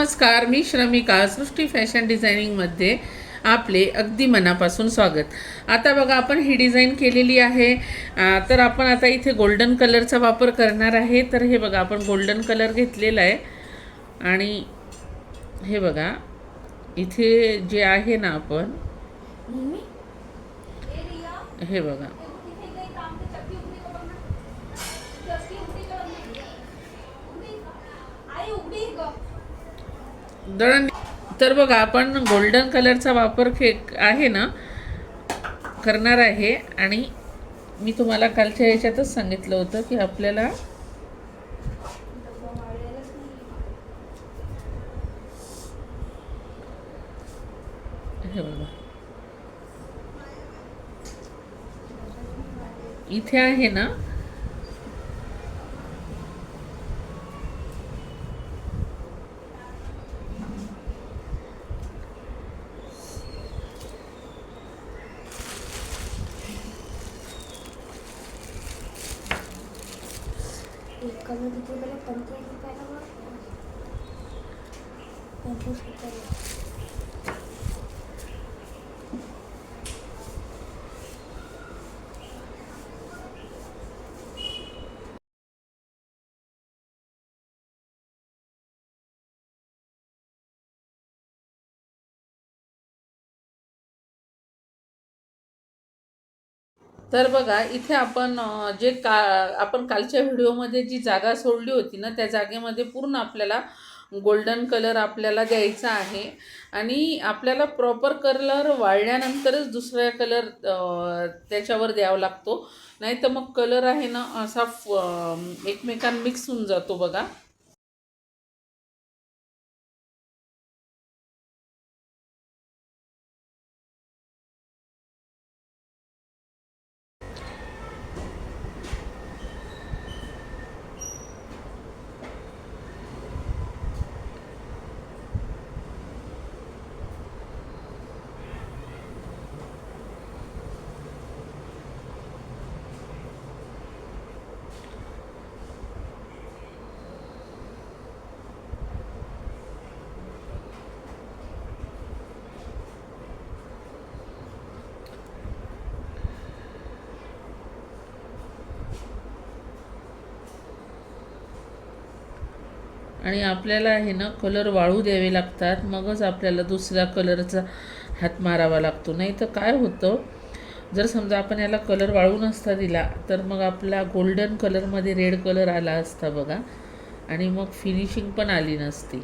नमस्कार मी श्रमिका सृष्टी फॅशन डिझायनिंगमध्ये आपले अगदी मनापासून स्वागत. आता बघा आपण ही डिझाईन केलेली आहे. तर आपण आता इथे गोल्डन कलरचा वापर करणार आहे. तर हे बघा आपण गोल्डन कलर घेतलेला आहे. आणि हे बघा इथे जे आहे ना आपण हे बघा. दळण तर बघा आपण गोल्डन कलरचा वापर के आहे ना करणार आहे. आणि मी तुम्हाला कालच्या ह्याच्यातच सांगितलं होतं की आपल्याला हे बघा. इथे आहे ना एक कलर किती पहिले पंचवीस रुपयाला बघ. पंचवीस रुपयाला तर बघा इथे आपण जे का आपण कालच्या व्हिडिओमध्ये जी जागा सोडली होती ना त्या जागेमध्ये पूर्ण आपल्याला गोल्डन कलर आपल्याला द्यायचा आहे. आणि आपल्याला प्रॉपर कलर वाळल्यानंतरच दुसरा कलर त्याच्यावर द्यावा लागतो. नाही तर मग कलर आहे ना असा फ- एकमेकां मिक्स होऊन जातो बघा. आणि आपल्याला हे ना कलर वाळू द्यावे लागतात. मगच आपल्याला दुसऱ्या कलरचा हात मारावा लागतो. नाही तर काय होतं? जर समजा आपण याला कलर वाळू नसता दिला तर मग आपला गोल्डन कलरमध्ये रेड कलर आला असता बघा. आणि मग फिनिशिंग पण आली नसती.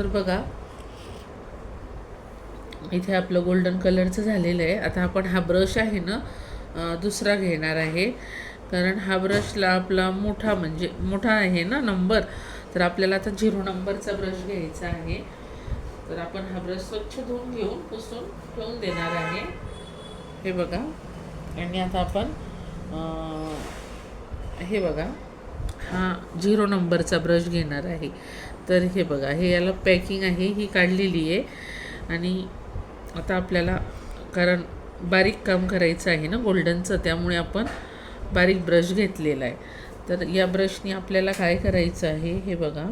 तर बघा इथे आपलं गोल्डन कलरचं झालेलं आहे. आता आपण हा ब्रश आहे ना दुसरा घेणार आहे. कारण हा ब्रशला आपला मोठा म्हणजे मोठा आहे ना नंबर तर आपल्याला आता झिरो नंबरचा ब्रश घ्यायचा आहे. तर आपण हा ब्रश स्वच्छ धुवून घेऊन पुसून ठेवून देणार आहे. हे बघा. आणि आता आपण हे बघा. हा झिरो नंबरचा ब्रश घेणार आहे. तर हे बघा हे याला पॅकिंग आहे ही काढलेली आहे. आणि आता आपल्याला कारण बारीक काम करायचं आहे ना गोल्डनचं त्यामुळे आपण बारीक ब्रश घेतलेला आहे. तर या ब्रशनी आपल्याला काय करायचं आहे हे बघा.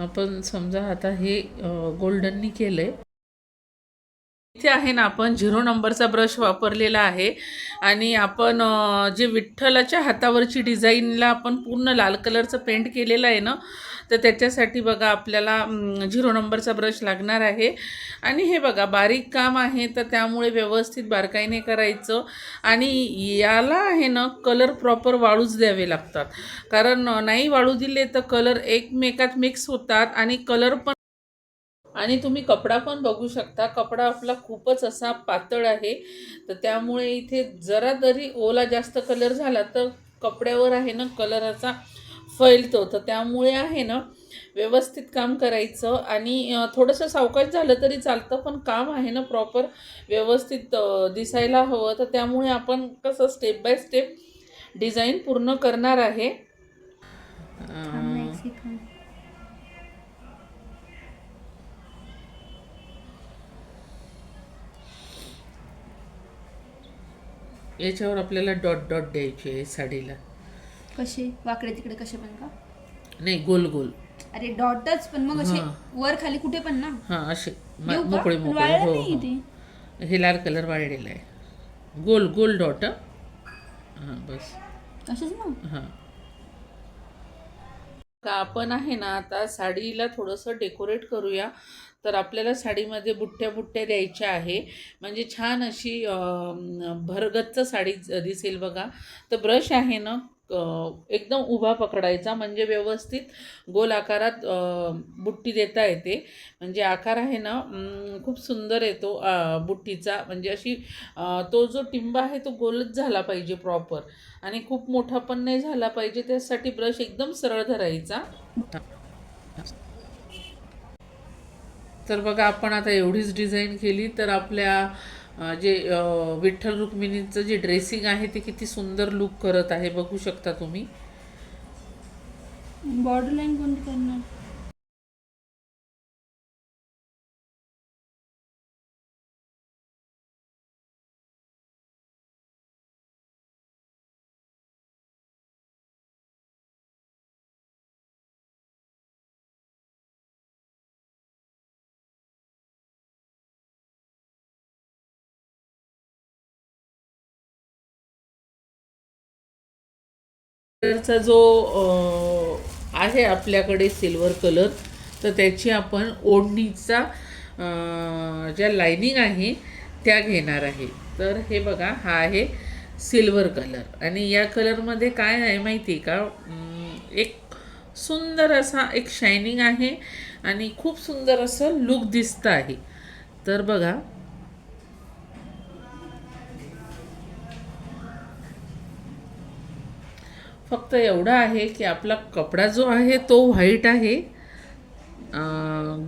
आपण समजा आता हे गोल्डननी केलं आहे इथे आहे ना आपण झिरो नंबरचा ब्रश वापरलेला आहे. आणि आपण जे विठ्ठलाच्या हातावरची डिझाईनला आपण पूर्ण लाल कलरचं पेंट केलेलं आहे ना तर त्याच्यासाठी बघा आपल्याला झिरो नंबरचा ब्रश लागणार आहे. आणि हे बघा बारीक काम आहे तर त्यामुळे व्यवस्थित बारकाईने करायचं. आणि याला आहे ना कलर प्रॉपर वाळूच द्यावे लागतात. कारण नाही वाळू दिले तर कलर एकमेकात मिक्स होतात आणि कलर पण आणि तुम्ही कपडा पण बघू शकता. कपडा आपला खूपच असा पातळ आहे. तर त्यामुळे इथे जरा जरी ओला जास्त कलर झाला तर कपड्यावर आहे ना कलराचा फैलतो तर त्यामुळे आहे ना व्यवस्थित काम करायचं. आणि थोडंसं सावकाश झालं तरी चालतं पण काम आहे ना प्रॉपर व्यवस्थित दिसायला हवं. तर त्यामुळे आपण कसं स्टेप बाय स्टेप डिझाईन पूर्ण करणार आहे. याच्यावर आपल्याला डॉट डॉट द्यायचे साडीला. कसे वाकडे तिकडे कसे पण का? नाही गोल गोल. अरे डॉटच पण मग असे. वर खाली कुठे पण ना? हां असे का? मोकळे पण मोकळे. वाळलं हो नाही हो. ते. हे लाल कलर वाळलेला आहे. गोल गोल डॉट हं? हां बस. असेच ना? हां. का आपण आहे ना आता साडीला थोडंसं डेकोरेट करूया. तर आपल्याला साडीमध्ये बुट्ट्या बुट्ट्या द्यायच्या आहे. म्हणजे छान अशी भरगच्च साडी दिसेल बघा. तर ब्रश आहे ना एकदम उभा पकडायचा. म्हणजे व्यवस्थित गोल आकारात बुट्टी देता येते. म्हणजे आकार आहे ना खूप सुंदर येतो बुट्टीचा. म्हणजे अशी तो जो टिंब आहे तो गोलच झाला पाहिजे प्रॉपर. आणि खूप मोठा पण नाही झाला पाहिजे. त्यासाठी ब्रश एकदम सरळ धरायचा. तर बघा आपण आता एवढीच डिझाईन केली तर आपल्या जे विठ्ठल रुक्मिणीचं जे ड्रेसिंग आहे ते किती सुंदर लुक करत आहे बघू शकता तुम्ही. बॉर्डर लाईन कोणती करणार? कलरचा जो आहे आपल्याकडे सिल्वर कलर तर त्याची आपण ओढणीचा ज्या लाईनिंग आहे त्या घेणार आहे. तर हे बघा हा आहे सिल्वर कलर. आणि या कलरमध्ये काय आहे माहिती आहे का? एक सुंदर असा एक शायनिंग आहे आणि खूप सुंदर असं लुक दिसतं आहे. तर बघा फक्त एवढं आहे की आपला कपडा जो आहे तो व्हाईट आहे.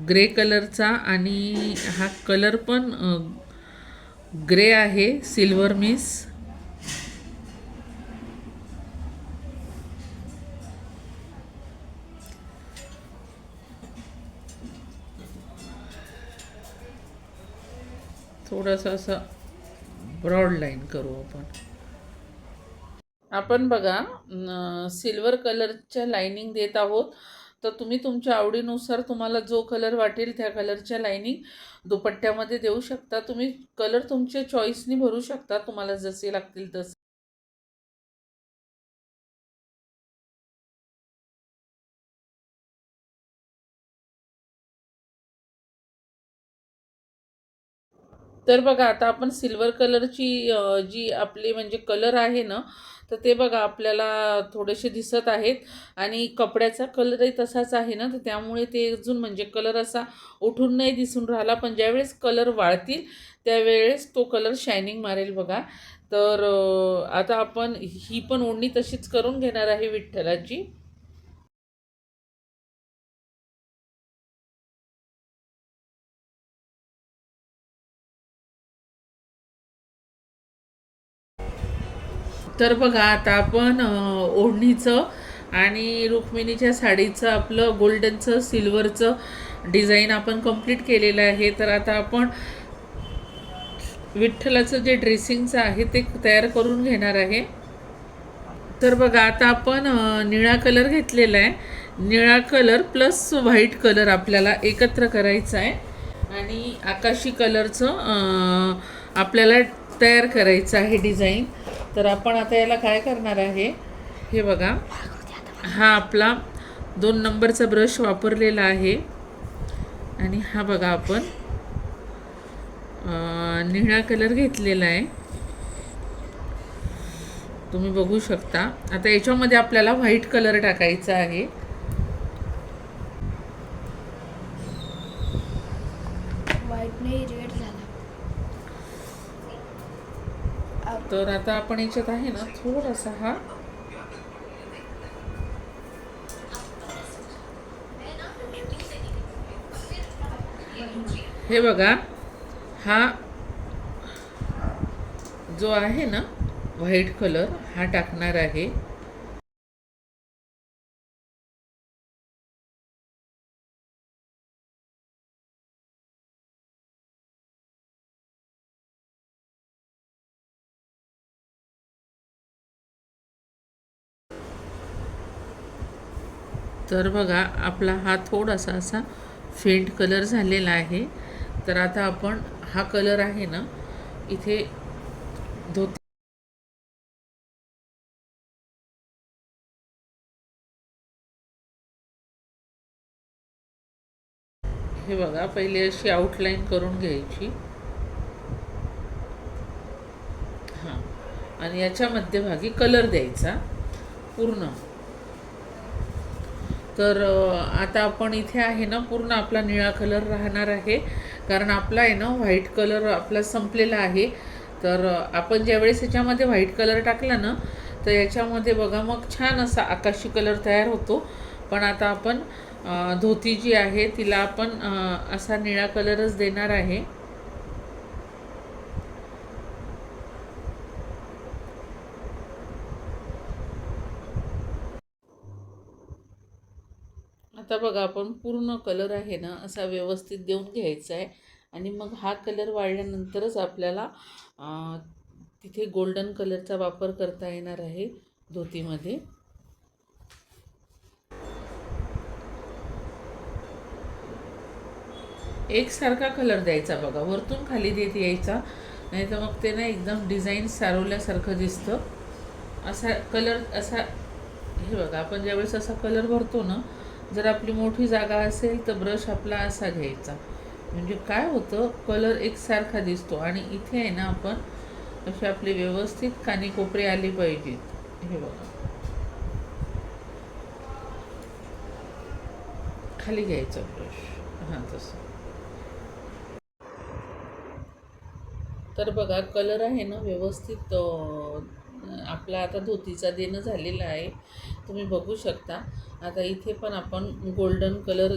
ग्रे कलरचा आणि हा कलर पण ग्रे आहे सिल्वर मिस थोडंसं असं ब्रॉड लाईन करू आपण. आपण बघा सिल्वर कलरच्या लाईनिंग देत आहोत. तर तुम्ही तुमच्या आवडीनुसार तुम्हाला जो कलर वाटेल त्या कलरच्या लाईनिंग दुपट्ट्यामध्ये देऊ शकता. तुम्ही कलर तुमच्या चॉईसनी भरू शकता तुम्हाला जसे लागतील तसे. तर बघा आता आपण सिल्वर कलरची जी आपली म्हणजे कलर आहे ना तर ते बघा आपल्याला थोडेसे दिसत आहेत. आणि कपड्याचा कलरही तसाच आहे ना तर त्यामुळे ते अजून म्हणजे कलर असा उठून नाही दिसून राहिला. पण ज्यावेळेस कलर वाळतील त्यावेळेस तो कलर शायनिंग मारेल बघा. तर आता आपण ही पण ओढणी तशीच करून घेणार आहे विठ्ठलाची. तर बघा आता आपण ओढणीचं आणि रुक्मिणीच्या साडीचं आपलं गोल्डनचं सिल्वरचं डिझाईन आपण कंप्लीट केलेलं आहे. तर आता आपण विठ्ठलाचं जे ड्रेसिंगचं आहे ते तयार करून घेणार आहे. तर बघा आता आपण निळा कलर घेतलेला आहे. निळा कलर प्लस व्हाईट कलर आपल्याला एकत्र करायचा आहे. आणि आकाशी कलरचं आपल्याला तयार करायचं आहे डिझाईन. तर आपण आता याला काय करणार आहे? हे बघा. हा आपला दोन नंबरचा ब्रश वापरलेला आहे. आणि हा बघा आपण निळा कलर घेतलेला आहे. तुम्ही बघू शकता. आता याच्यामध्ये आपल्याला व्हाईट कलर टाकायचा आहे. तर आता आपण याच्यात आहे ना थोडासा हा हे बघा हा जो आहे ना व्हाईट कलर हा टाकणार आहे. तर बघा आपला हा थोडासा असा फेंट कलर झालेला आहे. तर आता आपण हा कलर आहे ना इथे धोती हे बघा पहिले अशी आउटलाईन करून घ्यायची. हां. आणि याच्या मध्यभागी कलर द्यायचा. पूर्ण. तर आता आपण इथे आहे ना पूर्ण आपला निळा कलर राहणार आहे. कारण आपला आहे ना व्हाईट कलर आपला संपलेला आहे. तर आपण ज्यावेळेस याच्यामध्ये व्हाईट कलर टाकला ना तर याच्यामध्ये बघा मग छान असा आकाशी कलर तयार होतो. पण आता आपण धोती जी आहे तिला आपण असा निळा कलरच देणार आहे आता बघा आपण पूर्ण कलर आहे ना असा व्यवस्थित देऊन घ्यायचा आहे. आणि मग हा कलर वाढल्यानंतरच आपल्याला तिथे गोल्डन कलरचा वापर करता येणार आहे धोतीमध्ये. एकसारखा कलर द्यायचा बघा वरतून खाली देत यायचा. नाही तर मग ते ना एकदम डिझाईन सारवल्यासारखं दिसतं. असा कलर असा हे बघा आपण ज्यावेळेस असा कलर भरतो ना जर आपली मोठी जागा असेल तर ब्रश आपला असा घ्यायचा. म्हणजे काय होतं कलर एकसारखा दिसतो आणि इथे आहे ना आपण असे आपले व्यवस्थित कानीकोपरे आले पाहिजेत हे बघा. खाली घ्यायचा ब्रश हां तसं. तर बघा कलर आहे ना व्यवस्थित आपला आता धोतीचा देणं झालेला आहे. तुम्ही बघू शकता. आता इथे पण आपण गोल्डन कलर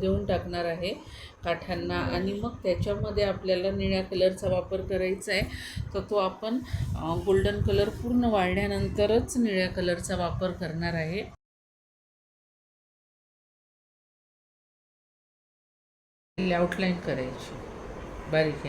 देऊन टाकणार आहे काठांना. आणि मग त्याच्यामध्ये आपल्याला निळ्या कलरचा वापर करायचा आहे. तर तो आपण गोल्डन कलर पूर्ण वाळल्यानंतरच निळ्या कलरचा वापर करणार आहे. आउटलाईन करायची. बारीक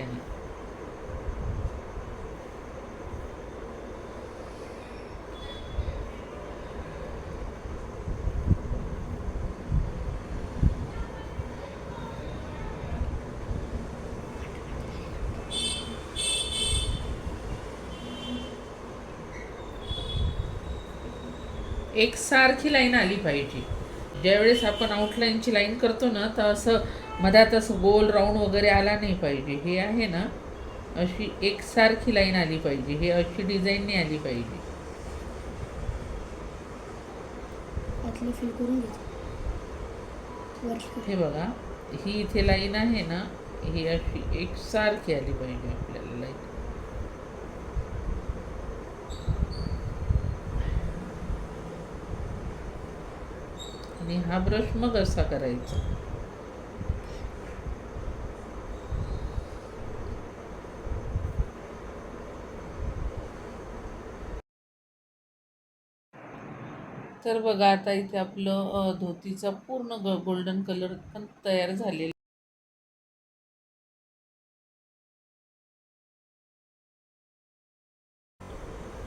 एकसारखी लाईन आली पाहिजे. ज्यावेळेस आपण आउटलाईनची लाईन करतो ना तर असं मधात असं गोल राऊंड वगैरे आला नाही पाहिजे. हे आहे ना अशी एकसारखी लाईन आली पाहिजे. हे अशी डिझाईन नाही आली पाहिजे. फिल करून. हे बघा ही इथे लाईन आहे ना ही अशी एकसारखी आली पाहिजे आपल्याला लाईन आणि हा ब्रश मग असा करायचा. तर बघा आता इथे आपलं धोतीचा पूर्ण गोल्डन कलर पण तयार झालेला.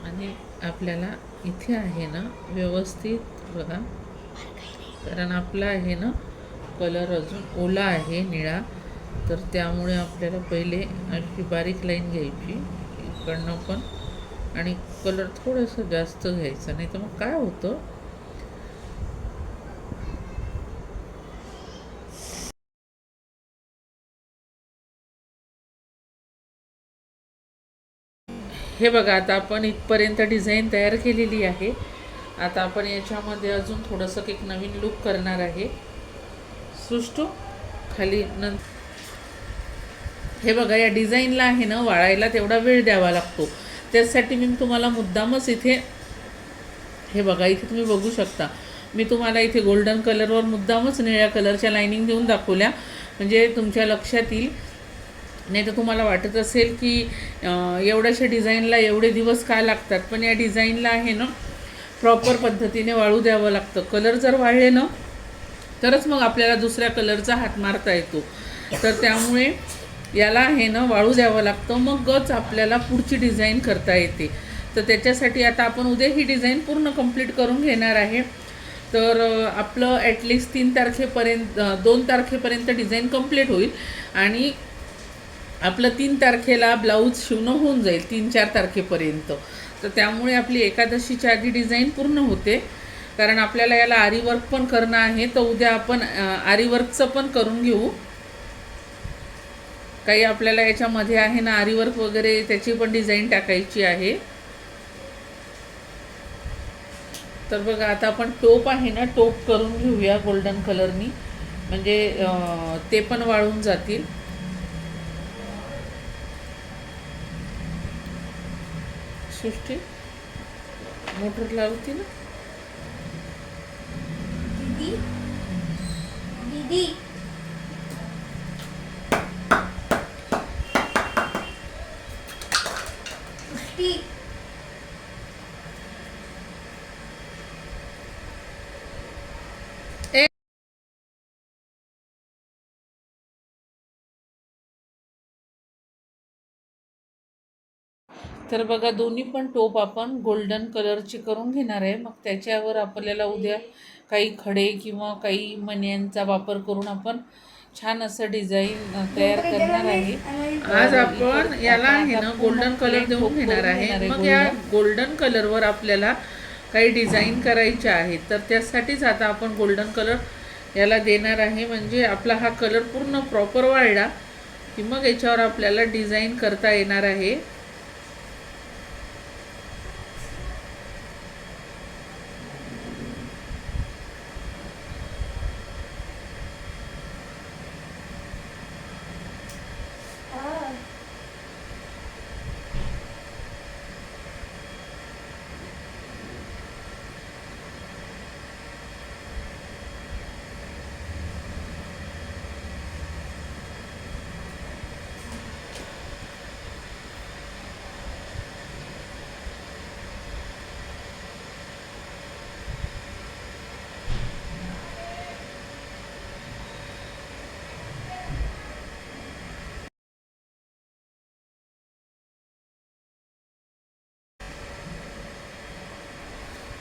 आणि आपल्याला इथे आहे ना व्यवस्थित बघा. कारण आपला आहे ना कलर अजून ओला आहे निळा. तर त्यामुळे आपल्याला पहिले अशी बारीक लाईन घ्यायची इकडनं पण. आणि कलर थोडंसं जास्त घ्यायचं नाही तर मग काय होतं? हे बघा आता आपण इथपर्यंत डिझाईन तयार केलेली आहे. आता आपण याच्यामध्ये अजून थोडंसं एक नवीन लुक करणार आहे. सृष्टू खाली नं हे बघा या डिझाईनला आहे ना वाळायला तेवढा वेळ द्यावा लागतो. त्यासाठी मी तुम्हाला मुद्दामच इथे हे बघा इथे तुम्ही बघू शकता. मी तुम्हाला इथे गोल्डन कलरवर मुद्दामच निळ्या कलरच्या लाईनिंग देऊन दाखवल्या. म्हणजे तुमच्या लक्षात येईल. नाही तर तुम्हाला वाटत असेल की एवढ्याशा डिझाईनला एवढे दिवस काय लागतात? पण या डिझाईनला आहे ना प्रॉपर पद्धतीने वाळू द्यावं लागतं. कलर जर वाळले ना तरच मग आपल्याला दुसऱ्या कलरचा हात मारता येतो. तर त्यामुळे याला हे ना वाळू द्यावं लागतं मगच आपल्याला पुढची डिझाईन करता येते. तर त्याच्यासाठी आता आपण उद्या ही डिझाईन पूर्ण कंप्लीट करून घेणार आहे. तर आपलं ॲटलिस्ट तीन तारखेपर्यंत दोन तारखेपर्यंत डिझाईन कंप्लीट होईल. आणि आपलं तीन तारखेला ब्लाऊज शिवणं होऊन जाईल तीन चार तारखेपर्यंत. तर त्यामुळे आपली एकादशीच्या आधी डिझाईन पूर्ण होते. कारण आपल्याला याला आरीवर्क पण करणं आहे तर उद्या आपण आरीवर्कचं पण करून घेऊ. काही आपल्याला याच्यामध्ये आहे ना आरीवर्क वगैरे त्याची पण डिझाईन टाकायची आहे. तर बघा आता आपण टोप आहे ना टोप करून घेऊया गोल्डन कलरनी म्हणजे ते पण वाळून जातील. सृष्टी मोटर लावती ना दीदी दीदी पुष्टी तर बघा दोन्ही पण टोप आपण गोल्डन कलरची करून घेणार आहे. मग त्याच्यावर आपल्याला उद्या काही खडे किंवा काही मण्यांचा वापर करून आपण छान असं डिझाईन तयार करणार आहे. आज आपण याला आहे ना गोल्डन कलर देऊन घेणार आहे. मग या गोल्डन कलरवर आपल्याला काही डिझाईन करायच्या आहेत. तर त्यासाठीच आता आपण गोल्डन कलर याला देणार आहे. म्हणजे आपला हा कलर पूर्ण प्रॉपर वाढला की मग याच्यावर आपल्याला डिझाईन करता येणार आहे.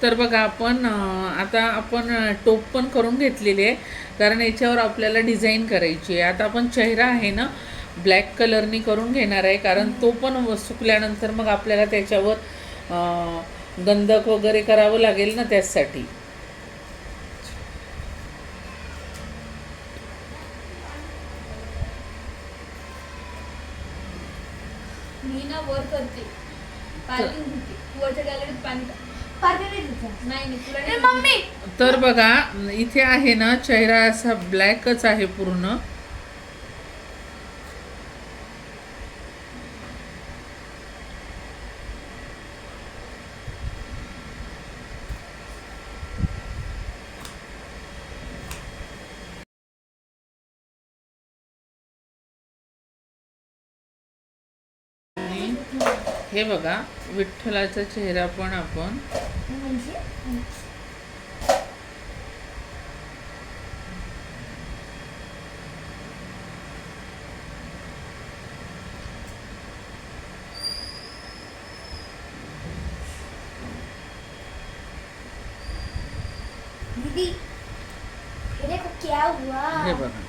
तर बघा आपण आता आपण टोप पण करून घेतलेली आहे. कारण याच्यावर आपल्याला डिझाईन करायची आहे. आता आपण चेहरा आहे ना ब्लॅक कलरनी करून घेणार आहे. कारण तो पण सुकल्यानंतर मग आपल्याला त्याच्यावर गंधक वगैरे करावं लागेल ना त्यासाठी मी ना वर करते पार्किंग धुते तू वरच्या गॅलरीत पाणी टाक. पार्टी नाही तुझा नाही नाही तुला ए, नाही मम्मी तर बघा इथे आहे ना चेहरा असा ब्लॅकच आहे पूर्ण आणि हे बघा विठ्ठलाचा चेहरा पण आपण दीदी ये देखो क्या हुआ? हे बघा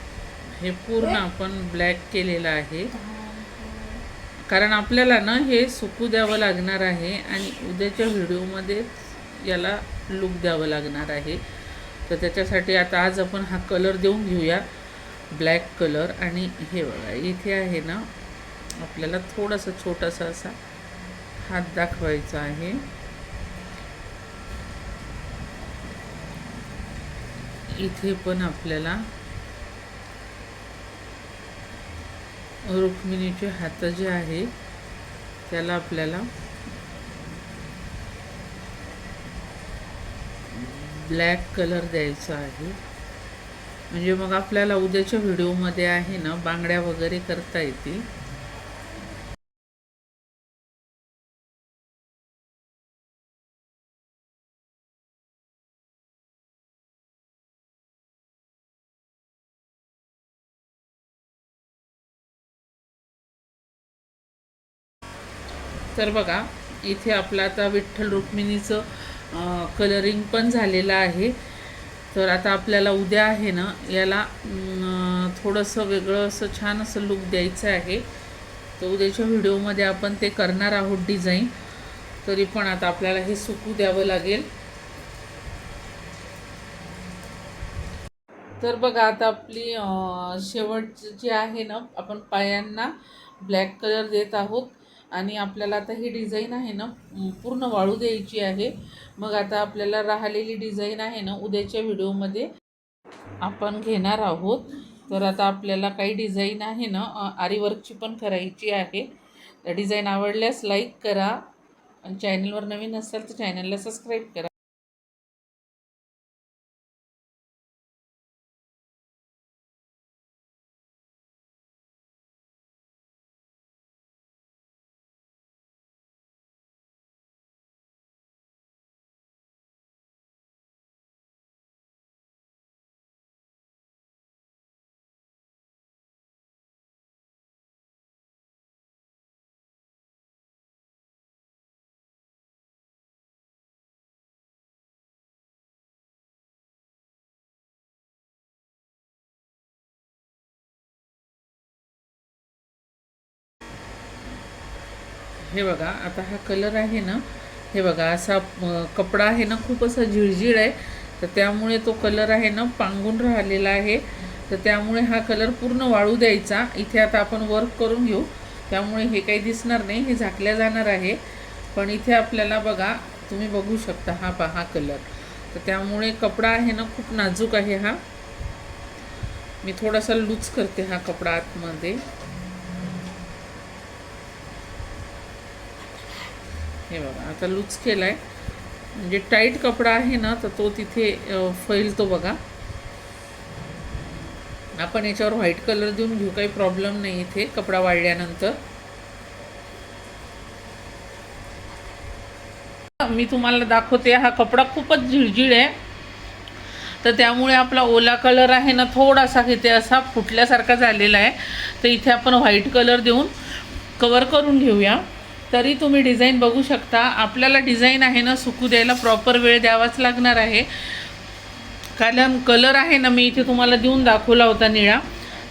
हे पूर्ण आपण ब्लॅक केलेलं आहे. कारण आपल्याला ना हे सुकू द्यावं लागणार आहे आणि उद्याच्या व्हिडिओमध्ये याला लुक द्यावं लागणार आहे. तर त्याच्यासाठी आता आज आपण हा कलर देऊन घेऊया. ब्लॅक कलर आणि हे बघा इथे आहे ना आपल्याला थोडासा छोटासा असा हात दाखवायचा आहे. इथे पण आपल्याला रुक्मिणीचे हातं जे आहे त्याला आपल्याला ब्लॅक कलर द्यायचा आहे. म्हणजे मग आपल्याला उद्याच्या व्हिडिओमध्ये आहे ना बांगड्या वगैरे करता येतील. तर बघा इथे आपलं आता विठ्ठल रुक्मिणीचं कलरिंग पण झालेलं आहे. तर आता आपल्याला उद्या आहे ना याला थोडंसं वेगळं असं छान असं लुक द्यायचं आहे. तर उद्याच्या व्हिडिओमध्ये आपण ते करणार आहोत डिझाईन तरी पण आता आपल्याला हे सुकू द्यावं लागेल. तर बघा आता आपली शेवट जी आहे ना आपण पायांना ब्लॅक कलर देत आहोत. आणि आपल्याला आता ही डिझाईन आहे ना पूर्ण वाळू द्यायची आहे. मग आता आपल्याला राहिलेली डिझाईन आहे ना उद्याच्या व्हिडिओमध्ये आपण घेणार आहोत. तर आता आपल्याला काही डिझाईन आहे ना आरीवर्कची पण करायची आहे. तर डिझाईन आवडल्यास लाईक करा. आणि चॅनलवर नवीन असाल तर चॅनलला सबस्क्राईब करा. हे बघा आता हा कलर आहे ना हे बघा असा कपडा आहे ना खूप असा झिळझिळ आहे. तर त्यामुळे तो कलर आहे ना पांगून राहिलेला आहे. तर त्यामुळे हा कलर पूर्ण वाळू द्यायचा. इथे आता आपण वर्क करून घेऊ. त्यामुळे हे काही दिसणार नाही हे झाकल्या जाणार आहे. पण इथे आपल्याला बघा तुम्ही बघू शकता हा पहा हा कलर. तर त्यामुळे कपडा आहे ना खूप नाजूक आहे हा. मी थोडासा लूज करते हा कपडा आतमध्ये. हे बघा आता लूज केला आहे म्हणजे टाईट कपडा आहे ना तर तो तिथे फैलतो बघा. आपण याच्यावर व्हाईट कलर देऊन घेऊ काही प्रॉब्लेम नाही इथे कपडा वाढल्यानंतर मी तुम्हाला दाखवते हा कपडा खूपच झिळझिळ आहे. तर त्यामुळे आपला ओला कलर आहे ना थोडासा इथे असा फुटल्यासारखा झालेला आहे. तर इथे आपण व्हाईट कलर देऊन कवर करून घेऊया. तरी तुम्ही डिझाईन बघू शकता. आपल्याला डिझाईन आहे ना सुकू द्यायला प्रॉपर वेळ द्यावाच लागणार आहे. कारण कलर आहे ना मी इथे तुम्हाला देऊन दाखवला होता निळा.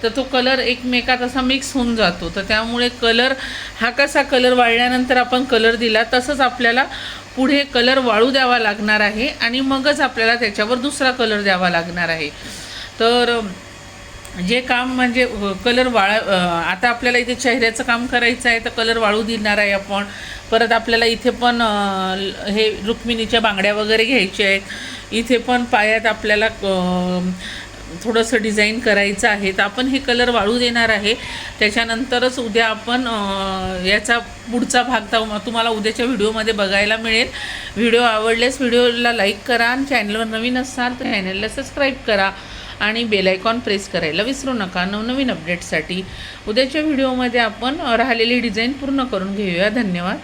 तर तो कलर एकमेकात असा मिक्स होऊन जातो. तर त्यामुळे कलर हा कसा कलर वाळल्यानंतर आपण कलर दिला तसंच आपल्याला पुढे कलर वाळू द्यावा लागणार आहे आणि मगच आपल्याला त्याच्यावर दुसरा कलर द्यावा लागणार आहे. तर जे काम म्हणजे कलर वाळ आता आपल्याला इथे चेहऱ्याचं काम करायचं आहे तर कलर वाळू देणार आहे आपण. परत आपल्याला इथे पण हे रुक्मिणीच्या बांगड्या वगैरे घ्यायच्या आहेत. इथे पण पायात आपल्याला थोडंसं डिझाईन करायचं आहे. तर आपण हे कलर वाळू देणार आहे. त्याच्यानंतरच उद्या आपण याचा पुढचा भाग तर तुम्हाला उद्याच्या व्हिडिओमध्ये बघायला मिळेल. व्हिडिओ आवडल्यास व्हिडिओला लाईक करा आणि चॅनलवर नवीन असाल तर चॅनलला सबस्क्राईब करा. आणि बेलायकॉन प्रेस करायला विसरू नका. नवनवीन अपडेटसाठी उद्याच्या व्हिडिओमध्ये आपण राहिलेली डिझाईन पूर्ण करून घेऊया. धन्यवाद.